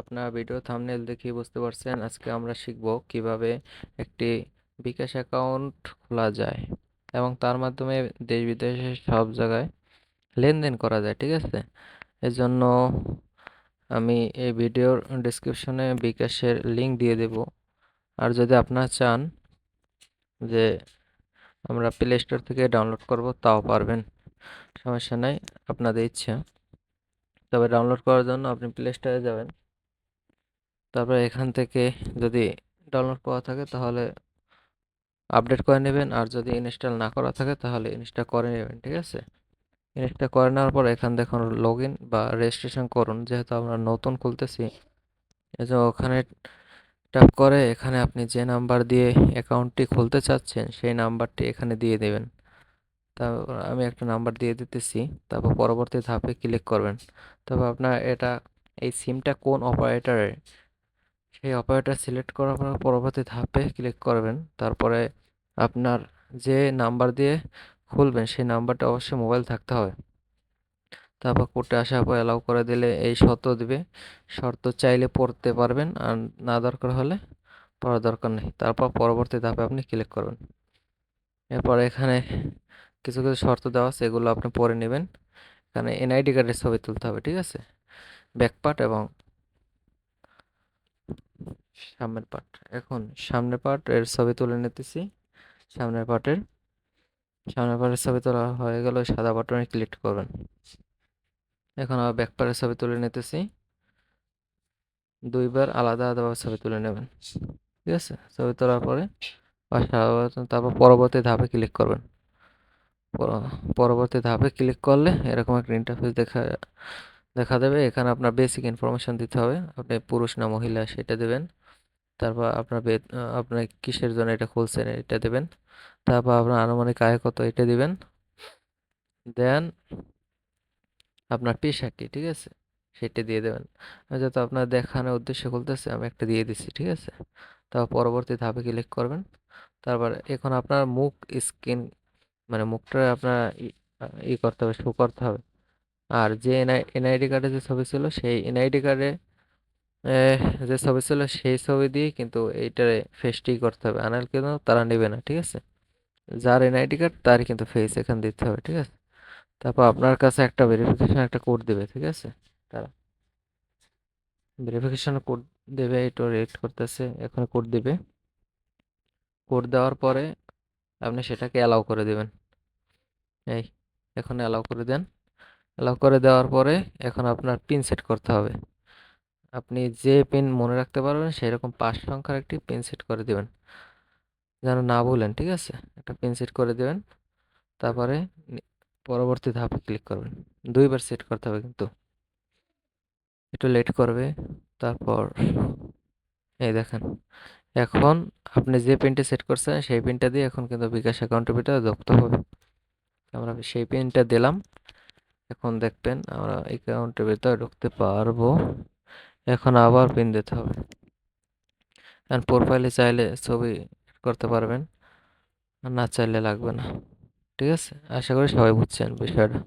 আপনার video thumbnail দেখে বুঝতে পারছেন আজকে আমরা শিখব কীভাবে একটি বিকাশ অ্যাকাউন্ট খোলা যায় এবং তার মাধ্যমে দেশ বিদেশে সব জায়গায় লেনদেন করা যায়, ঠিক আছে? এজন্য আমি এই ভিডিওর ডেসক্রিপশনে বিকাশের লিংক দিয়ে দেব। আর যদি আপনারা চান যে আমরা প্লে স্টোর থেকে ডাউনলোড করব, তাও পারবেন, সমস্যা নাই, আপনাদের ইচ্ছা। তবে ডাউনলোড করার জন্য আপনি প্লে স্টোরে যাবেন। তারপরে এখান থেকে যদি ডাউনলোড করা থাকে তাহলে আপডেট করে নেবেন। আর যদি ইনস্টল না করা থাকে তাহলে ইনস্টল করে নেবেন, ঠিক আছে? ইনস্টল করে নেওয়ার পর এখান দেখুন লগ ইন বা রেজিস্ট্রেশন করুন। যেহেতু আমরা নতুন খুলতেছি, এজন্য ওখানে ট্যাপ করে এখানে আপনি যে নাম্বার দিয়ে অ্যাকাউন্টটি খুলতে চাচ্ছেন সেই নাম্বারটি এখানে দিয়ে দেবেন। তারপর আমি একটা নাম্বার দিয়ে দিতেছি, তারপর পরবর্তী ধাপে ক্লিক করবেন। তারপর আপনার এটা, এই সিমটা কোন অপারেটরের সেই অপারেটর সিলেক্ট করার পর পরবর্তী ধাপে ক্লিক করবেন। তারপরে আপনার যে নাম্বার দিয়ে খুলবেন, সেই নাম্বারটা অবশ্যই মোবাইল থাকতে হবে। তারপর কোর্টে আসার পর অ্যালাউ করে দিলে এই শর্ত দিবে। শর্ত চাইলে পড়তে পারবেন আর না দরকার হলে পড়ার দরকার নেই। তারপর পরবর্তী ধাপে আপনি ক্লিক করবেন। এরপর এখানে কিছু কিছু শর্ত দেওয়া আছে, এগুলো আপনি পড়ে নেবেন। এখানে এনআইডি কার্ডের ছবি তুলতে হবে, ঠিক আছে? ব্যাকপার্ট এবং সামনের পার্ট এখন সামনের পার্ট এর ছবি তুলে নিতেছি। সামনের পার্টের সামনের পার্টের ছবি তোলা হয়ে গেল, সাদা বাটনে ক্লিক করবেন। এখন আবার ব্যাক পার্টের ছবি তুলে নিতেছি। দুইবার আলাদা আলাদাভাবে ছবি তুলে নেবেন। ঠিক আছে? ছবি তোলার পরে তারপর পরবর্তী ধাপে ক্লিক করবেন। পরবর্তী ধাপে ক্লিক করলে এরকম একটা ইন্টারফেস দেখা দেখা দেবে। এখানে আপনার বেসিক ইনফরমেশন দিতে হবে। আপনি পুরুষ না মহিলা সেটা দেবেন। তারপর আপনার আপনার কিসের জন্য এটা খুলছেন এটা দেবেন। তারপর আপনার আনুমানিক আয় কত এটা দিবেন। দেন আপনার পেশা কি ঠিক আছে? সেটা দিয়ে দেবেন। যেহেতু আপনার দেখানোর উদ্দেশ্যে খুলতেছে, আমি একটা দিয়ে দিচ্ছি ঠিক আছে? তারপর পরবর্তী ধাপে ক্লিক করবেন। তারপর এখন আপনার মুখ স্কিন মানে মুখটা আপনার ই করতে হবে শো করতে হবে। আর যে এনআই এনআইডি কার্ডে যে ছবি ছিল, সেই এনআইডি কার্ডে যে ছবি ছিল সেই ছবি দিয়ে কিন্তু এইটারে ফেসটি করতে হবে। আনাল কিন্তু তারা নেবে না, ঠিক আছে? যার এনআইডি কার্ড তারই কিন্তু ফেস এখানে দিতে হবে, ঠিক আছে? তারপর আপনার কাছে একটা ভেরিফিকেশন একটা কোড দেবে, ঠিক আছে? তারা ভেরিফিকেশন কোড দেবে এটা রেড করতেছে, এখন কোড দিবে। কোড দেওয়ার পরে আপনি সেটাকে অ্যালাউ করে দেবেন। এই, এখন অ্যালাউ করে দেন। অ্যালাউ করে দেওয়ার পরে এখন আপনার পিন সেট করতে হবে। আপনি যে পিন মনে রাখতে পারবেন, সেরকম পাঁচ সংখ্যার একটি পিন সেট করে দেবেন। যেন না ভুলেন, ঠিক আছে? একটা পিন সেট করে দেবেন, তারপরে পরবর্তী ধাপে ক্লিক করবেন। দুইবার সেট করতে হবে কিন্তু। একটু লেট করবে, তারপর এই দেখেন, এখন আপনি যে পিনটা সেট করছেন, সেই পিনটা দিয়ে এখন কিন্তু বিকাশ অ্যাকাউন্টের ভিতরে যুক্ত হবে। আমরা সেই পিনটা দিলাম, এখন দেখবেন আমরা অ্যাকাউন্টের ভিতরে ঢুকতে পারব। এখন আবার পিন দিতে হবে। এখন প্রোফাইলে চাইলে ছবি করতে পারবেন না চাইলে লাগবে না। ঠিক আছে? আশা করি সবাই বুঝছেন বিষয়টা।